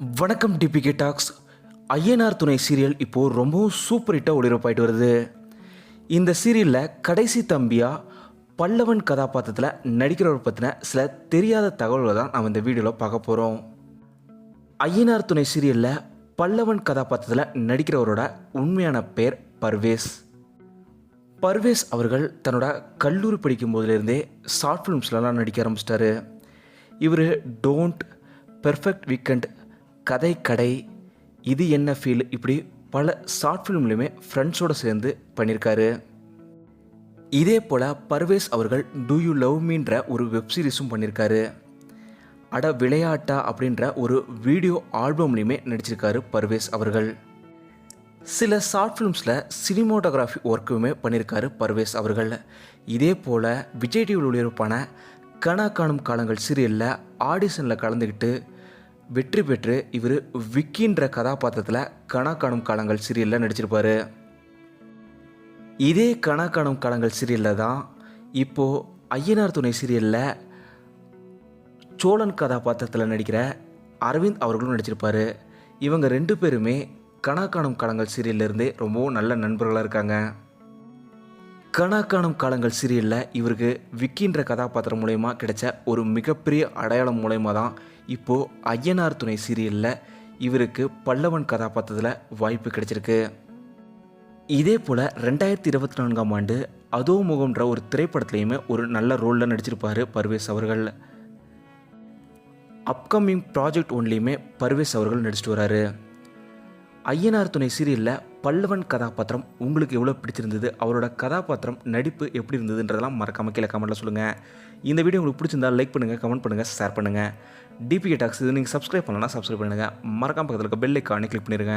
வணக்கம் DPK talks. INR துணை serial இப்போது ரொம்பவும் சூப்பர் ஹிட்டாக ஒளிபரப்பாயிட்டு வருது. இந்த சீரியலில் கடைசி தம்பியாக பல்லவன் கதாபாத்திரத்தில் நடிக்கிறவரை பற்றின சில தெரியாத தகவல்களை தான் நம்ம இந்த வீடியோவில் பார்க்க போகிறோம் ஐயனார் துணை சீரியலில் பல்லவன் கதாபாத்திரத்தில் நடிக்கிறவரோட உண்மையான பெயர் பர்வேஸ். பர்வேஸ் அவர்கள் தன்னோட கல்லூரி படிக்கும் போதிலிருந்தே ஷார்ட் ஃபிலிம்ஸ்லலாம் நடிக்க ஆரம்பிச்சிட்டாரு. இவர் டோன்ட் பெர்ஃபெக்ட் வீக்கெண்ட் கதை கடை இது என்ன ஃபீல் இப்படி பல ஷார்ட் ஃபிலிம்லையுமே ஃப்ரெண்ட்ஸோடு சேர்ந்து பண்ணியிருக்காரு. இதே போல் பர்வேஸ் அவர்கள் டூ யூ லவ் மீன்ற ஒரு வெப் சீரிஸும் பண்ணியிருக்காரு. அட விளையாட்டா அப்படின்ற ஒரு வீடியோ ஆல்பம்லையுமே நடிச்சிருக்காரு பர்வேஸ் அவர்கள். சில ஷார்ட் ஃபிலிம்ஸில் சினிமோட்டோகிராஃபி ஒர்க்குமே பண்ணியிருக்காரு பர்வேஸ் அவர்கள். இதே போல் விஜய் டிவியில் ஒளிபரப்பான கனா காணும் காலங்கள் சீரியலில் ஆடிஷனில் கலந்துக்கிட்டு வெற்றி பெற்று இவர் விக்கின்ற கதாபாத்திரத்தில் கணா காணும் காலங்கள் சீரியலில் நடிச்சிருப்பார். இதே கணா காணும் காலங்கள் சீரியலில் தான் இப்போது ஐயனார் துணை சீரியலில் சோழன் கதாபாத்திரத்தில் நடிக்கிற அரவிந்த் அவர்களும் நடிச்சிருப்பார். இவங்க ரெண்டு பேருமே கணா காணும் காலங்கள் சீரியல்லேருந்தே ரொம்பவும் நல்ல நண்பர்களாக இருக்காங்க. கனா காலங்கள் சீரியலில் இவருக்கு விக்கின்ற கதாபாத்திரம் மூலயமா கிடைச்ச ஒரு மிகப்பெரிய அடையாளம் மூலயமா தான் இப்போது ஐயனார் துணை சீரியலில் இவருக்கு பல்லவன் கதாபாத்திரத்தில் வாய்ப்பு கிடைச்சிருக்கு. இதே போல் ரெண்டாயிரத்தி இருபத்தி நான்காம் ஆண்டு அதோ முகம்ன்ற ஒரு திரைப்படத்துலையுமே ஒரு நல்ல ரோலில் நடிச்சிருப்பார் பர்வேஸ் அவர்கள். அப்கமிங் ப்ராஜெக்ட் ஒன்லேயுமே பர்வேஸ் அவர்கள் நடிச்சிட்டு வராரு. ஐயனார் துணை சீரியலில் பல்லவன் கதாபாத்திரம் உங்களுக்கு எவ்வளோ பிடிச்சிருந்தது? அவரோட கதாபாத்திரம் நடிப்பு எப்படி இருந்ததுன்றதெல்லாம் மறக்காமல் கீழே கமெண்ட்டில் சொல்லுங்கள் இந்த வீடியோ உங்களுக்கு பிடிச்சிருந்தா லைக் பண்ணுங்கள் கமெண்ட் பண்ணுங்கள் ஷேர் பண்ணுங்கள் டிபிகே டாக்ஸ் இது நீங்கள் சப்ஸ்கிரைப் பண்ணலன்னா சப்ஸ்கிரைப் பண்ணுங்கள் மறக்காம பக்கத்தில் இருக்க பெல் ஐக்கானே கிளிக் பண்ணிடுங்க.